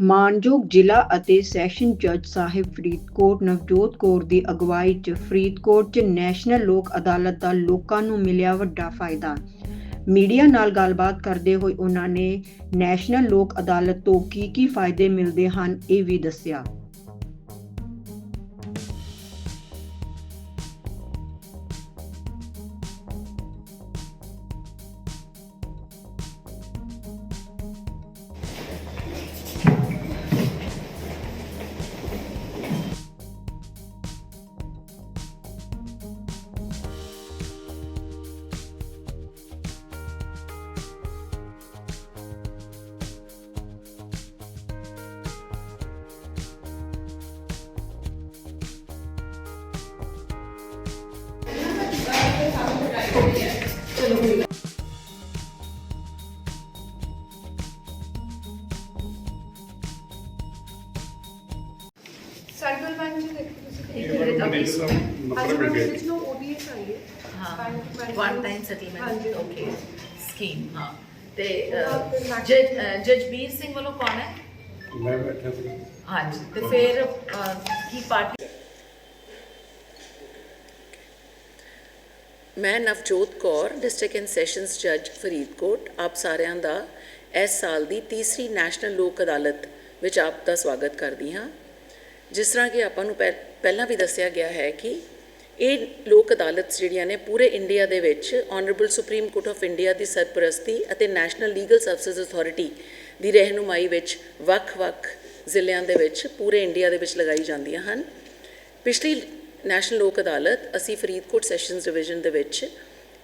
ਮਾਨਯੋਗ ਜ਼ਿਲ੍ਹਾ ਅਤੇ ਸੈਸ਼ਨ ਜੱਜ ਸਾਹਿਬ ਫਰੀਦਕੋਟ, ਨਵਜੋਤ ਕੌਰ ਦੀ ਅਗਵਾਈ 'ਚ ਫਰੀਦਕੋਟ 'ਚ ਨੈਸ਼ਨਲ ਲੋਕ ਅਦਾਲਤ ਦਾ ਲੋਕਾਂ ਨੂੰ ਮਿਲਿਆ ਵੱਡਾ ਫਾਇਦਾ। ਮੀਡੀਆ ਨਾਲ ਗੱਲਬਾਤ ਕਰਦੇ ਹੋਏ ਉਹਨਾਂ ਨੇ ਨੈਸ਼ਨਲ ਲੋਕ ਅਦਾਲਤ ਤੋਂ ਕੀ ਕੀ ਫਾਇਦੇ ਮਿਲਦੇ ਹਨ ਇਹ ਵੀ ਦੱਸਿਆ। ਸਰਕਲ ਬੈਂਕ ਚ ਦੇਖੋ ਤੁਸੀਂ ਇੱਕ ਵਾਰ ਮੈਨੇਜਰ ਦਾ ਨੰਬਰ ਮਿਲ ਗਿਆ ਵਿੱਚ ਨੂੰ ਓਡੀਐਸ ਆਈ ਹੈ one time settlement. Okay scheme ਹਾਂ ਤੇ ਜੱਜ ਜਜਬੀਰ ਸਿੰਘ ਵੱਲੋਂ ਕੌਣ ਹੈ ਮੈਂ ਬੈਠਾ ਸੀ ਹਾਂਜੀ ਤੇ ਫਿਰ ਕੀ ਪਾਰਟੀ ਮੈਂ Navjot Kaur district and sessions ਜੱਜ ਫਰੀਦਕੋਟ, ਆਪ ਸਾਰਿਆਂ ਦਾ ਇਸ ਸਾਲ ਦੀ ਤੀਸਰੀ ਨੈਸ਼ਨਲ ਲੋਕ ਅਦਾਲਤ ਵਿੱਚ ਆਪ ਦਾ ਸਵਾਗਤ ਕਰਦੀ ਹਾਂ। ਜਿਸ ਤਰ੍ਹਾਂ ਕਿ ਆਪਾਂ ਨੂੰ ਪਹਿ- ਪਹਿਲਾਂ ਵੀ ਦੱਸਿਆ ਗਿਆ ਹੈ ਕਿ ਇਹ ਲੋਕ ਅਦਾਲਤ ਜਿਹੜੀਆਂ ਨੇ ਪੂਰੇ ਇੰਡੀਆ ਦੇ ਵਿੱਚ honourable supreme court of India ਦੀ ਸਰਪ੍ਰਸਤੀ ਅਤੇ ਨੈਸ਼ਨਲ ਲੀਗਲ ਸਰਵਿਸਿਜ਼ ਅਥਾਰਟੀ ਦੀ ਰਹਿਨੁਮਾਈ ਵਿੱਚ ਵੱਖ-ਵੱਖ ਜ਼ਿਲ੍ਹਿਆਂ ਦੇ ਵਿੱਚ ਪੂਰੇ ਇੰਡੀਆ ਦੇ ਵਿੱਚ ਲਗਾਈ ਜਾਂਦੀਆਂ ਹਨ। ਪਿਛਲੀ ਨੈਸ਼ਨਲ ਲੋਕ ਅਦਾਲਤ ਅਸੀਂ ਫਰੀਦਕੋਟ ਸੈਸ਼ਨਸ ਡਿਵੀਜ਼ਨ ਦੇ ਵਿੱਚ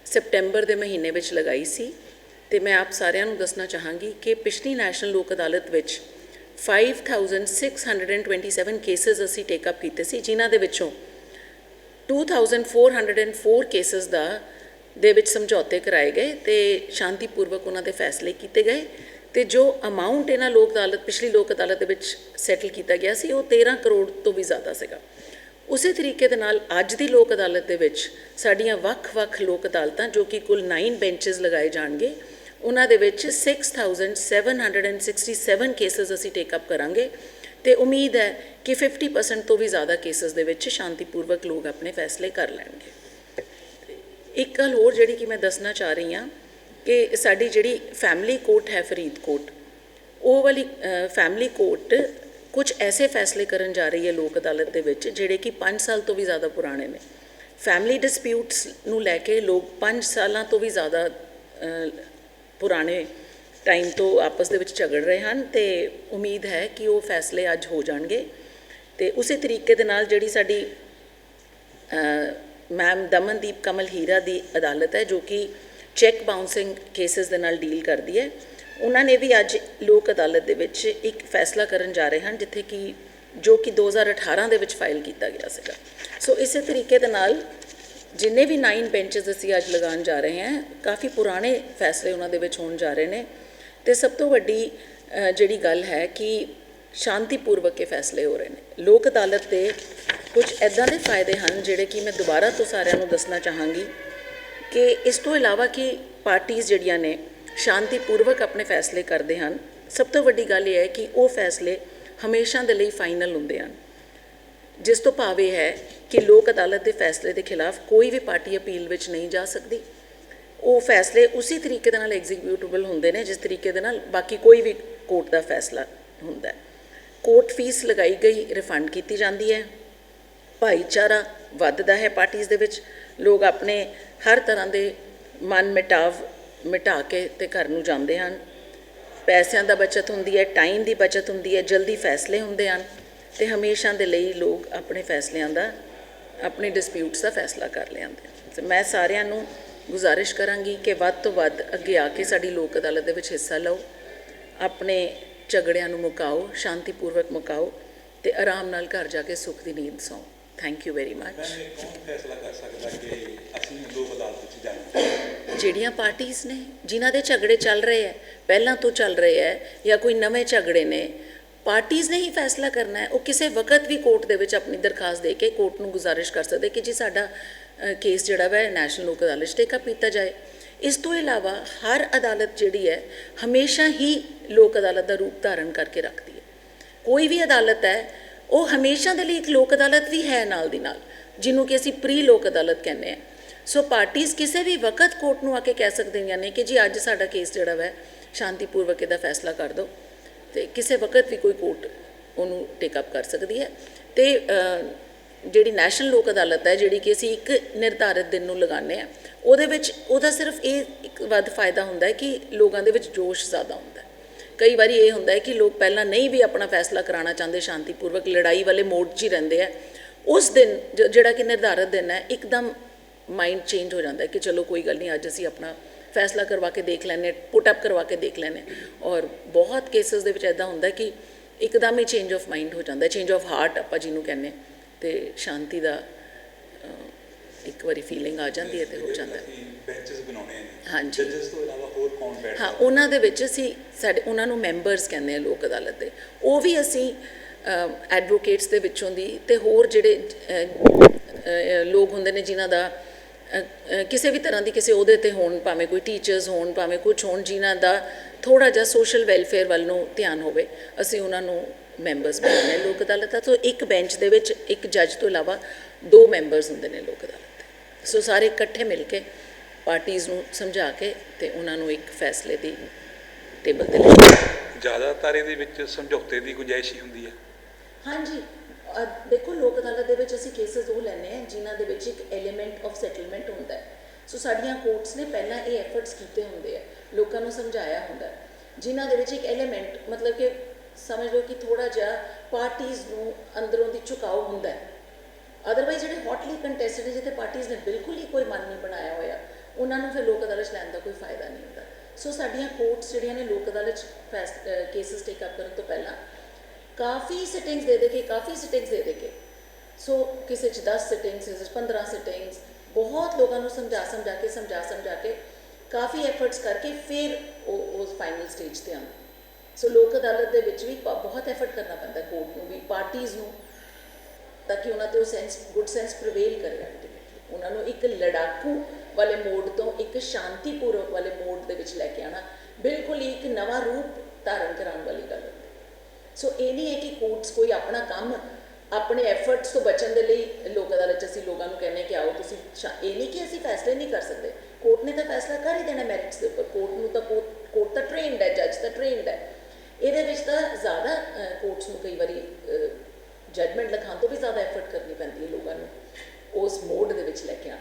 ਸਪਟੈਂਬਰ ਦੇ ਮਹੀਨੇ ਵਿੱਚ ਲਗਾਈ ਸੀ ਤੇ ਮੈਂ ਆਪ ਸਾਰਿਆਂ ਨੂੰ ਦੱਸਣਾ ਚਾਹਾਂਗੀ ਕਿ ਪਿਛਲੀ ਨੈਸ਼ਨਲ ਲੋਕ ਅਦਾਲਤ ਵਿੱਚ 5627 ਕੇਸਸ ਅਸੀਂ ਟੇਕ ਅਪ ਕੀਤੇ ਸੀ, ਜਿਨ੍ਹਾਂ ਦੇ ਵਿੱਚੋਂ 2404 ਕੇਸਸ ਦਾ, ਦੇ ਵਿੱਚ ਸਮਝੌਤੇ ਕਰਾਏ ਗਏ ਤੇ ਸ਼ਾਂਤੀਪੂਰਵਕ ਉਹਨਾਂ ਦੇ ਫੈਸਲੇ ਕੀਤੇ ਗਏ ਤੇ ਜੋ ਅਮਾਉਂਟ ਇਹਨਾਂ ਲੋਕ ਅਦਾਲਤ ਪਿਛਲੀ ਲੋਕ ਅਦਾਲਤ ਦੇ ਵਿੱਚ ਸੈਟਲ ਕੀਤਾ ਗਿਆ ਸੀ, ਉਹ 13 ਕਰੋੜ ਤੋਂ ਵੀ ਜ਼ਿਆਦਾ ਸੀਗਾ। ਉਸੇ ਤਰੀਕੇ ਦੇ ਨਾਲ ਅੱਜ ਦੀ ਲੋਕ ਅਦਾਲਤ ਦੇ ਵਿੱਚ ਸਾਡੀਆਂ ਵੱਖ-ਵੱਖ ਲੋਕ ਅਦਾਲਤਾਂ, ਜੋ ਕਿ ਕੁੱਲ 9 ਬੈਂਚਸ ਲਗਾਏ ਜਾਣਗੇ, ਉਹਨਾਂ ਦੇ ਵਿੱਚ 6767 ਕੇਸਸ ਅਸੀਂ ਟੇਕ ਅਪ ਕਰਾਂਗੇ ਤੇ ਉਮੀਦ ਹੈ ਕਿ 50% ਤੋਂ ਵੀ ਜ਼ਿਆਦਾ ਕੇਸਸ ਦੇ ਵਿੱਚ ਸ਼ਾਂਤੀਪੂਰਵਕ ਲੋਕ ਆਪਣੇ ਫੈਸਲੇ ਕਰ ਲੈਣਗੇ। ਇੱਕ ਗੱਲ ਹੋਰ ਜਿਹੜੀ ਕਿ ਮੈਂ ਦੱਸਣਾ ਚਾਹ ਰਹੀ ਹਾਂ ਕਿ ਸਾਡੀ ਜਿਹੜੀ ਫੈਮਿਲੀ ਕੋਰਟ ਹੈ ਫਰੀਦਕੋਟ, ਉਹ ਵਾਲੀ ਫੈਮਿਲੀ ਕੋਰਟ ਕੁਝ ਐਸੇ ਫੈਸਲੇ ਕਰਨ ਜਾ ਰਹੀ ਹੈ ਲੋਕ ਅਦਾਲਤ ਦੇ ਵਿੱਚ, ਜਿਹੜੇ ਕਿ 5 ਸਾਲ ਤੋਂ ਵੀ ਜ਼ਿਆਦਾ ਪੁਰਾਣੇ ਨੇ। ਫੈਮਿਲੀ ਡਿਸਪਿਊਟਸ ਨੂੰ ਲੈ ਕੇ ਲੋਕ 5 ਸਾਲਾਂ ਤੋਂ ਵੀ ਜ਼ਿਆਦਾ ਪੁਰਾਣੇ ਟਾਈਮ ਤੋਂ ਆਪਸ ਦੇ ਵਿੱਚ ਝਗੜ ਰਹੇ ਹਨ ਤੇ ਉਮੀਦ ਹੈ ਕਿ ਉਹ ਫੈਸਲੇ ਅੱਜ ਹੋ ਜਾਣਗੇ। ਤੇ ਉਸੇ ਤਰੀਕੇ ਦੇ ਨਾਲ ਜਿਹੜੀ ਸਾਡੀ ਮੈਮ ਦਮਨਦੀਪ ਕਮਲ ਹੀਰਾ ਦੀ ਅਦਾਲਤ ਹੈ, ਜੋ ਕਿ ਚੈੱਕ ਬਾਉਂਸਿੰਗ ਕੇਸਸ ਦੇ ਨਾਲ ਡੀਲ ਕਰਦੀ ਹੈ। ਉਹਨਾਂ ਨੇ ਵੀ ਅੱਜ ਲੋਕ ਅਦਾਲਤ ਦੇ ਵਿੱਚ ਇੱਕ ਫੈਸਲਾ ਕਰਨ ਜਾ ਰਹੇ ਹਨ, ਜਿੱਥੇ ਕਿ ਜੋ ਕਿ 2018 ਦੇ ਵਿੱਚ ਫਾਈਲ ਕੀਤਾ ਗਿਆ ਸੀਗਾ। ਸੋ ਇਸੇ ਤਰੀਕੇ ਦੇ ਨਾਲ ਜਿੰਨੇ ਵੀ 9 ਬੈਂਚਸ ਅਸੀਂ ਅੱਜ ਲਗਾਉਣ ਜਾ ਰਹੇ ਹਾਂ, ਕਾਫੀ ਪੁਰਾਣੇ ਫੈਸਲੇ ਉਹਨਾਂ ਦੇ ਵਿੱਚ ਹੋਣ ਜਾ ਰਹੇ ਨੇ। ਤੇ ਸਭ ਤੋਂ ਵੱਡੀ ਜਿਹੜੀ ਗੱਲ ਹੈ ਕਿ ਸ਼ਾਂਤੀਪੂਰਵਕ ਇਹ ਫੈਸਲੇ ਹੋ ਰਹੇ ਨੇ। ਲੋਕ ਅਦਾਲਤ ਦੇ ਕੁਝ ਐਦਾਂ ਦੇ ਫਾਇਦੇ ਹਨ, ਜਿਹੜੇ ਕਿ ਮੈਂ ਦੁਬਾਰਾ ਤੋਂ ਸਾਰਿਆਂ ਨੂੰ ਦੱਸਣਾ ਚਾਹਾਂਗੀ। ਕਿ ਇਸ ਤੋਂ ਇਲਾਵਾ ਕਿ ਪਾਰਟੀਆਂ ਜਿਹੜੀਆਂ ਨੇ ਸ਼ਾਂਤੀਪੂਰਵਕ ਆਪਣੇ ਫੈਸਲੇ ਕਰਦੇ ਹਨ, ਸਭ ਤੋਂ ਵੱਡੀ ਗੱਲ ਇਹ ਹੈ ਕਿ ਉਹ ਫੈਸਲੇ ਹਮੇਸ਼ਾ ਦੇ ਲਈ ਫਾਈਨਲ ਹੁੰਦੇ ਹਨ। ਜਿਸ ਤੋਂ ਭਾਵ ਇਹ ਹੈ ਕਿ ਲੋਕ ਅਦਾਲਤ ਦੇ ਫੈਸਲੇ ਦੇ ਖਿਲਾਫ ਕੋਈ ਵੀ ਪਾਰਟੀ ਅਪੀਲ ਵਿੱਚ ਨਹੀਂ ਜਾ ਸਕਦੀ। ਉਹ ਫੈਸਲੇ ਉਸੇ ਤਰੀਕੇ ਦੇ ਨਾਲ ਐਗਜ਼ੀਕਿਊਟੇਬਲ ਹੁੰਦੇ ਨੇ, ਜਿਸ ਤਰੀਕੇ ਦੇ ਨਾਲ ਬਾਕੀ ਕੋਈ ਵੀ ਕੋਰਟ ਦਾ ਫੈਸਲਾ ਹੁੰਦਾ ਹੈ। ਕੋਰਟ ਫੀਸ ਲਗਾਈ ਗਈ, ਰਿਫੰਡ ਕੀਤੀ ਜਾਂਦੀ ਹੈ। ਭਾਈਚਾਰਾ ਵੱਧਦਾ ਹੈ ਪਾਰਟੀਆਂ ਦੇ ਵਿੱਚ। ਲੋਕ ਆਪਣੇ ਹਰ ਤਰ੍ਹਾਂ ਦੇ ਮਨ ਮਿਟਾਵ, ਮਿਟਾ ਕੇ ਤੇ ਘਰ ਨੂੰ ਜਾਂਦੇ ਹਨ। ਪੈਸਿਆਂ ਦਾ ਬਚਤ ਹੁੰਦੀ ਹੈ ਟਾਈਮ ਦੀ ਬਚਤ ਹੁੰਦੀ ਹੈ, ਜਲਦੀ ਫੈਸਲੇ ਹੁੰਦੇ ਹਨ ਤੇ ਹਮੇਸ਼ਾ ਦੇ ਲਈ ਲੋਕ ਆਪਣੇ ਫੈਸਲਿਆਂ ਦਾ, ਆਪਣੇ ਡਿਸਪਿਊਟਸ ਦਾ ਫੈਸਲਾ ਕਰ ਲੈਂਦੇ ਹਨ ਤੇ ਮੈਂ ਸਾਰਿਆਂ ਨੂੰ ਗੁਜ਼ਾਰਿਸ਼ ਕਰਾਂਗੀ ਕਿ ਵੱਧ ਤੋਂ ਵੱਧ ਅੱਗੇ ਆ ਕੇ ਸਾਡੀ ਲੋਕ ਅਦਾਲਤ ਦੇ ਵਿੱਚ ਹਿੱਸਾ ਲਓ, ਆਪਣੇ ਝਗੜਿਆਂ ਨੂੰ ਮੁਕਾਓ, ਸ਼ਾਂਤੀਪੂਰਵਕ ਮੁਕਾਓ ਤੇ ਆਰਾਮ ਨਾਲ ਘਰ ਜਾ ਕੇ ਸੁੱਖ ਦੀ ਨੀਂਦ ਸੌਂ। ਥੈਂਕ ਯੂ ਵੈਰੀ ਮਚ ਮੈਂ ਕੌਣ ਫੈਸਲਾ ਕਰ ਸਕਦਾ ਕਿ ਅਸੀਂ ਲੋਕ ਅਦਾਲਤ ਵਿੱਚ ਜਾਣਾ ਜਿਹੜੀਆਂ ਪਾਰਟੀਆਂ ਨੇ ਜਿਨ੍ਹਾਂ ਦੇ ਝਗੜੇ ਚੱਲ ਰਹੇ ਹੈ ਪਹਿਲਾਂ ਤੋਂ ਚੱਲ ਰਹੇ ਹੈ ਜਾਂ ਕੋਈ ਨਵੇਂ ਝਗੜੇ ਨੇ ਪਾਰਟੀਆਂ ਨੇ ਹੀ ਫੈਸਲਾ ਕਰਨਾ ਹੈ ਉਹ ਕਿਸੇ ਵਕਤ ਵੀ ਕੋਰਟ ਦੇ ਵਿੱਚ ਆਪਣੀ ਦਰਖਾਸਤ ਦੇ ਕੇ ਕੋਰਟ ਨੂੰ ਗੁਜ਼ਾਰਿਸ਼ ਕਰ ਸਕਦੇ ਕਿ ਜੀ ਸਾਡਾ ਕੇਸ ਜਿਹੜਾ ਵਾ ਨੈਸ਼ਨਲ ਲੋਕ ਅਦਾਲਤ ਟੇਕ ਅਪ ਕੀਤਾ ਜਾਏ। ਇਸ ਤੋਂ ਇਲਾਵਾ ਹਰ ਅਦਾਲਤ ਜਿਹੜੀ ਹੈ ਹਮੇਸ਼ਾ ਹੀ ਲੋਕ ਅਦਾਲਤ ਦਾ ਰੂਪ ਧਾਰਨ ਕਰਕੇ ਰੱਖਦੀ ਹੈ ਕੋਈ ਵੀ ਅਦਾਲਤ ਹੈ ਉਹ ਹਮੇਸ਼ਾ ਦੇ ਲਈ ਇੱਕ ਲੋਕ ਅਦਾਲਤ ਵੀ ਹੈ ਨਾਲ ਦੀ ਨਾਲ, ਜਿਹਨੂੰ ਕਿ ਅਸੀਂ ਪ੍ਰੀ ਲੋਕ ਅਦਾਲਤ ਕਹਿੰਦੇ ਆ ਸੋ ਪਾਰਟੀਆਂ ਕਿਸੇ ਵੀ ਵਕਤ ਕੋਰਟ ਨੂੰ ਆ ਕੇ ਕਹਿ ਸਕਦੀਆਂ ਨੇ ਕਿ ਜੀ ਅੱਜ ਸਾਡਾ ਕੇਸ ਜਿਹੜਾ ਵੈ, ਸ਼ਾਂਤੀਪੂਰਵਕ ਇਹਦਾ ਫੈਸਲਾ ਕਰ ਦਿਓ। ਤੇ ਕਿਸੇ ਵਕਤ ਵੀ ਕੋਈ ਕੋਰਟ ਉਹਨੂੰ ਟੇਕ ਅਪ ਕਰ ਸਕਦੀ ਹੈ। ਤੇ ਜਿਹੜੀ ਨੈਸ਼ਨਲ ਲੋਕ ਅਦਾਲਤ ਹੈ, ਜਿਹੜੀ ਕਿ ਅਸੀਂ ਇੱਕ ਨਿਰਧਾਰਿਤ ਦਿਨ ਨੂੰ ਲਗਾਉਂਦੇ ਆ ਉਹਦੇ ਵਿੱਚ ਉਹਦਾ ਸਿਰਫ ਇਹ ਇੱਕ ਵੱਧ ਫਾਇਦਾ ਹੁੰਦਾ ਹੈ ਕਿ ਲੋਕਾਂ ਦੇ ਵਿੱਚ ਜੋਸ਼ ਜ਼ਿਆਦਾ ਹੁੰਦਾ ਹੈ। ਕਈ ਵਾਰੀ ਇਹ ਹੁੰਦਾ ਹੈ ਕਿ ਲੋਕ ਪਹਿਲਾਂ ਨਹੀਂ ਵੀ ਆਪਣਾ ਫੈਸਲਾ ਕਰਾਉਣਾ ਚਾਹੁੰਦੇ ਸ਼ਾਂਤੀਪੂਰਵਕ ਲੜਾਈ ਵਾਲੇ ਮੋਡ 'ਚ ਹੀ ਰਹਿੰਦੇ ਆ। ਉਸ ਦਿਨ ਜਿਹੜਾ ਕਿ ਨਿਰਧਾਰਤ ਦਿਨ ਹੈ ਇੱਕਦਮ ਮਾਈਂਡ ਚੇਂਜ ਹੋ ਜਾਂਦਾ ਹੈ ਕਿ ਚਲੋ ਕੋਈ ਗੱਲ ਨਹੀਂ ਅੱਜ ਅਸੀਂ ਆਪਣਾ ਫੈਸਲਾ ਕਰਵਾ ਕੇ ਦੇਖ ਲੈਂਦੇ ਪੁੱਟ ਅਪ ਕਰਵਾ ਕੇ ਦੇਖ ਲੈਂਦੇ ਔਰ ਬਹੁਤ ਕੇਸਸ ਦੇ ਵਿੱਚ ਐਦਾਂ ਹੁੰਦਾ ਕਿ ਇੱਕਦਮ ਹੀ ਚੇਂਜ ਆਫ ਮਾਈਂਡ ਹੋ ਜਾਂਦਾ ਚੇਂਜ ਆਫ ਹਾਰਟ ਆਪਾਂ ਜਿਹਨੂੰ ਕਹਿੰਦੇ ਹਾਂ, ਤੇ ਸ਼ਾਂਤੀ ਦਾ ਇੱਕ ਵਾਰੀ ਫੀਲਿੰਗ ਆ ਜਾਂਦੀ ਹੈ ਤੇ ਹੋ ਜਾਂਦਾ ਹੈ। ਬੈਂਚਸ ਬਣਾਉਣੇ ਨੇ। ਜੱਜਸ ਤੋਂ ਇਲਾਵਾ ਹੋਰ ਕੌਣ ਬੈਠਦਾ? ਹਾਂ ਉਹਨਾਂ ਦੇ ਵਿੱਚ ਅਸੀਂ ਸਾਡੇ ਉਹਨਾਂ ਨੂੰ ਮੈਂਬਰਸ ਕਹਿੰਦੇ ਆ ਲੋਕ ਅਦਾਲਤ ਦੇ। ਉਹ ਵੀ ਅਸੀਂ ਐਡਵੋਕੇਟਸ ਦੇ ਵਿੱਚੋਂ ਦੀ ਤੇ ਹੋਰ ਜਿਹੜੇ ਲੋਕ ਹੁੰਦੇ ਨੇ ਜਿਨ੍ਹਾਂ ਦਾ ਕਿਸੇ ਵੀ ਤਰ੍ਹਾਂ ਦੀ ਕਿਸੇ ਉਹਦੇ ਤੇ ਹੋਣ ਭਾਵੇਂ ਕੋਈ ਟੀਚਰਸ ਹੋਣ ਭਾਵੇਂ ਕੁਝ ਹੋਣ ਜਿਨ੍ਹਾਂ ਦਾ ਥੋੜਾ ਜਿਹਾ ਸੋਸ਼ਲ ਵੈਲਫੇਅਰ ਵੱਲ ਨੂੰ ਧਿਆਨ ਹੋਵੇ ਅਸੀਂ ਉਹਨਾਂ ਨੂੰ ਮੈਂਬਰਸ ਬਣਾਉਂਦੇ ਲੋਕ ਅਦਾਲਤ ਦਾ। ਤੋਂ ਇੱਕ ਬੈਂਚ ਦੇ ਵਿੱਚ ਇੱਕ ਜੱਜ ਤੋਂ ਇਲਾਵਾ ਦੋ ਮੈਂਬਰਸ ਹੁੰਦੇ ਨੇ ਲੋਕ ਅਦਾਲਤ ਦੇ। ਸੋ ਸਾਰੇ ਇਕੱਠੇ ਮਿਲ ਕੇ ਪਾਰਟੀਆਂ ਨੂੰ ਸਮਝਾ ਕੇ ਤੇ ਉਹਨਾਂ ਨੂੰ ਇੱਕ ਫੈਸਲੇ ਦੀ ਟੇਬਲ ਤੇ ਲੈ ਜ਼ਿਆਦਾਤਰ ਇਹਦੇ ਵਿੱਚ ਸਮਝੌਤੇ ਦੀ ਗੁੰਜਾਇਸ਼ ਹੀ ਹੁੰਦੀ ਹੈ। ਹਾਂਜੀ। ਦੇਖੋ ਲੋਕ ਅਦਾਲਤ ਦੇ ਵਿੱਚ ਅਸੀਂ ਕੇਸਸ ਉਹ ਲੈਂਦੇ ਹਾਂ ਜਿਨ੍ਹਾਂ ਦੇ ਵਿੱਚ ਇੱਕ ਐਲੀਮੈਂਟ ਆਫ ਸੈਟਲਮੈਂਟ ਹੁੰਦਾ ਹੈ। ਸੋ ਸਾਡੀਆਂ ਕੋਰਟਸ ਨੇ ਪਹਿਲਾਂ ਇਹ ਐਫਰਟਸ ਕੀਤੇ ਹੁੰਦੇ ਆ ਲੋਕਾਂ ਨੂੰ ਸਮਝਾਇਆ ਹੁੰਦਾ ਜਿਨ੍ਹਾਂ ਦੇ ਵਿੱਚ ਇੱਕ ਐਲੀਮੈਂਟ ਮਤਲਬ ਕਿ ਸਮਝ ਲਓ ਕਿ ਥੋੜਾ ਜਿਹਾ ਪਾਰਟੀਆਂ ਨੂੰ ਅੰਦਰੋਂ ਦੀ ਝੁਕਾਓ ਹੁੰਦਾ ਹੈ। ਅਦਰਵਾਈਜ਼ ਜਿਹੜੇ ਹੌਟਲੀ ਕੰਟੈਸਟਡ ਜਿੱਥੇ ਪਾਰਟੀਆਂ ਨੇ ਬਿਲਕੁਲ ਹੀ ਕੋਈ ਮਨ ਨਹੀਂ ਬਣਾਇਆ ਹੋਇਆ ਉਹਨਾਂ ਨੂੰ ਫਿਰ ਲੋਕ ਅਦਾਲਤ ਲੈਣ ਦਾ ਕੋਈ ਫਾਇਦਾ ਨਹੀਂ ਹੁੰਦਾ। ਸੋ ਸਾਡੀਆਂ ਕੋਰਟਸ ਜਿਹੜੀਆਂ ਨੇ ਲੋਕ ਅਦਾਲਤ 'ਚ ਕੇਸਸ ਟੇਕ ਅਪ ਕਰਨ ਤੋਂ ਪਹਿਲਾਂ ਕਾਫੀ ਸਿਟਿੰਗਸ ਦੇ ਦੇ ਕੇ, ਕਾਫੀ ਸਿਟਿੰਗਸ ਦੇ ਦੇ ਕੇ। ਸੋ ਕਿਸੇ 'ਚ 10 ਸਿਟਿੰਗਸ ਕਿਸੇ 'ਚ 15 ਸਿਟਿੰਗਸ ਬਹੁਤ ਲੋਕਾਂ ਨੂੰ ਸਮਝਾ ਸਮਝਾ ਕੇ, ਸਮਝਾ ਸਮਝਾ ਕੇ ਕਾਫੀ ਐਫਰਟਸ ਕਰਕੇ ਫਿਰ ਉਹ ਉਸ ਫਾਈਨਲ ਸਟੇਜ ਤੇ ਆਉਂਦੇ। ਸੋ ਲੋਕ ਅਦਾਲਤ ਦੇ ਵਿੱਚ ਵੀ ਬ- ਬਹੁਤ ਐਫਰਟ ਕਰਨਾ ਪੈਂਦਾ ਕੋਰਟ ਨੂੰ ਵੀ ਪਾਰਟੀਆਂ ਨੂੰ, ਤਾਂ ਕਿ ਉਹਨਾਂ ਤੇ ਉਹ ਸੈਂਸ ਗੁੱਡ ਸੈਂਸ ਪ੍ਰਵੇਲ ਕਰੇ ਉਹਨਾਂ ਨੂੰ ਇੱਕ ਲੜਾਕੂ ਵਾਲੇ ਮੋਡ ਤੋਂ ਇੱਕ ਸ਼ਾਂਤੀਪੂਰਵਕ ਵਾਲੇ ਮੋਡ ਦੇ ਵਿੱਚ ਲੈ ਕੇ ਆਣਾ ਬਿਲਕੁਲ ਹੀ ਇੱਕ ਨਵਾਂ ਰੂਪ ਧਾਰਨ ਕਰਾਉਣ ਵਾਲੀ ਗੱਲ ਹੈ। ਸੋ ਇਹ ਨਹੀਂ ਹੈ ਕਿ ਕੋਰਟਸ ਕੋਈ ਆਪਣਾ ਕੰਮ, ਆਪਣੇ ਐਫਰਟਸ ਤੋਂ ਬਚਣ ਦੇ ਲਈ ਲੋਕ ਅਦਾਲਤ 'ਚ ਅਸੀਂ ਲੋਕਾਂ ਨੂੰ ਕਹਿੰਦੇ ਕਿ ਆਓ ਤੁਸੀਂ ਸ਼ਾ- ਇਹ ਨਹੀਂ ਕਿ ਅਸੀਂ ਫੈਸਲੇ ਨਹੀਂ ਕਰ ਸਕਦੇ। ਕੋਰਟ ਨੇ ਤਾਂ ਫੈਸਲਾ ਕਰ ਹੀ ਦੇਣਾ ਮੈਰਿਟਸ ਦੇ ਉੱਪਰ। ਕੋਰਟ ਨੂੰ ਤਾਂ ਕੋਰਟ ਤਾਂ ਟ੍ਰੇਨਡ ਹੈ ਜੱਜ ਤਾਂ ਟ੍ਰੇਨਡ ਹੈ। ਇਹਦੇ ਵਿੱਚ ਤਾਂ ਜ਼ਿਆਦਾ ਕੋਰਟਸ ਨੂੰ ਕਈ ਵਾਰੀ ਜਜਮੈਂਟ ਲਿਖਾਉਣ ਤੋਂ ਵੀ ਜ਼ਿਆਦਾ ਐਫਰਟ ਕਰਨੀ ਪੈਂਦੀ ਹੈ ਲੋਕਾਂ ਨੂੰ, ਉਸ ਮੋਡ ਦੇ ਵਿੱਚ ਲੈ ਕੇ ਆਉਣ